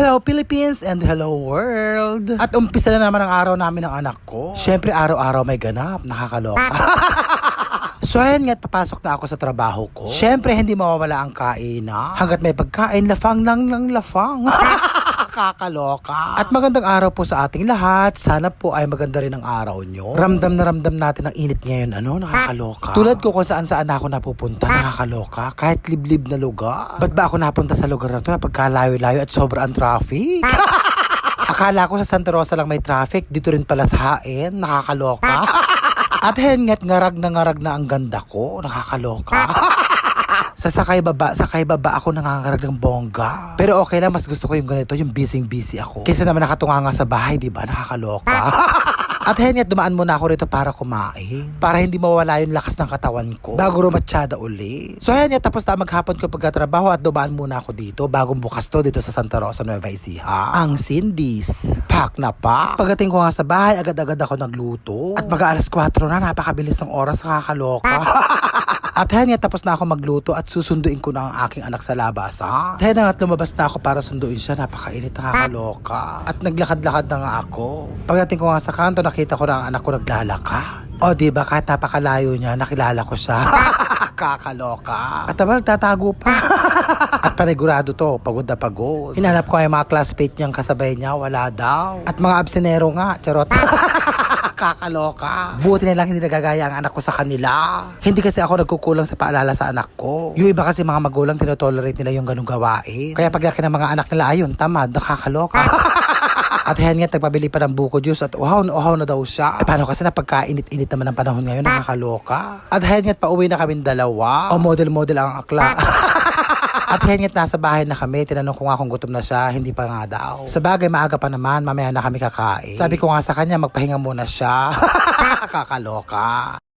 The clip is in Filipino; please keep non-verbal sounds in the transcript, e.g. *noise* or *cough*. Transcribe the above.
Hello Philippines and hello world! At umpisa na naman ang araw namin ng anak ko. Siyempre araw-araw may ganap, nakakaloka. *laughs* So ayan nga't papasok na ako sa trabaho ko. Siyempre hindi mawawala ang kainan. Hanggat may pagkain, lafang lang ng lafang. *laughs* Kakaloka. At magandang araw po sa ating lahat. Sana po ay maganda rin ang araw nyo. Ramdam na ramdam natin ang init ngayon. Ano? Nakakaloka. Tulad ko kung saan saan ako napupunta. Nakakaloka. Kahit liblib na lugar. Ba't ba ako napunta sa lugar na to na pagkalayo-layo at sobrang traffic? *laughs* Akala ko sa Santa Rosa lang may traffic. Dito rin pala sa Hain. Nakakaloka. *laughs* At hengat ngarag na ngarag na ang ganda ko. Nakakaloka. *laughs* Sa sakay baba, sakay baba ako nangangarag ng bongga. Pero okay lang, mas gusto ko yung ganito, yung busy-busy ako. Kaysa naman nakatunganga sa bahay, di ba? Nakakaloka. *laughs* At hengat dumaan muna ako rito para kumain. Para hindi mawala yung lakas ng katawan ko. Bago rumatsyada uli. So hengat tapos na maghapon ko pagkatrabaho at dumaan muna ako dito. Bagong bukas to dito sa Santa Rosa, Nueva Ecija. Ang Cindy's. Pak na pa. Pagdating ko nga sa bahay, agad-agad ako nagluto. At mag alas 4 na, napakabilis ng oras, nakakaloka. *laughs* At hen nga tapos na ako magluto at susunduin ko na ang aking anak sa labas ha. At hen nga lumabas na ako para sunduin siya. Napakainit nakakaloka. At naglakad-lakad na nga ako. Pagdating ko nga sa kanto nakita ko na ang anak ko naglalakad. O di ba kahit napakalayo niya nakilala ko siya. *laughs* Kakaloka. At naman nagtatago pa. *laughs* at panigurado to, pagod na pagod. Hinanap ko ay mga classmate niyang kasabay niya, wala daw. At mga absenero nga, charot. *laughs* kakaloka. Buti na lang hindi nagagaya ang anak ko sa kanila. Hindi kasi ako nagkukulang sa paalala sa anak ko. Yung iba kasi mga magulang tinotolerate nila yung ganung gawain. Kaya paglaki ng mga anak nila, ayun, tamad, nakakaloka. *laughs* At hen nga, nagpabili pa ng buko juice at uhaw na uhaw na daw siya. Eh, paano kasi na pagkainit-init naman ng panahon ngayon, nakakaloka. At hen nga, pauwi na kami dalawa. O model-model ang akla. *laughs* At hengat nasa bahay na kami, tinanong ko nga kung gutom na siya, hindi pa nga daw. Sa bagay, maaga pa naman, mamaya na kami kakain. Sabi ko nga sa kanya, magpahinga muna siya. *laughs* Kakaloka.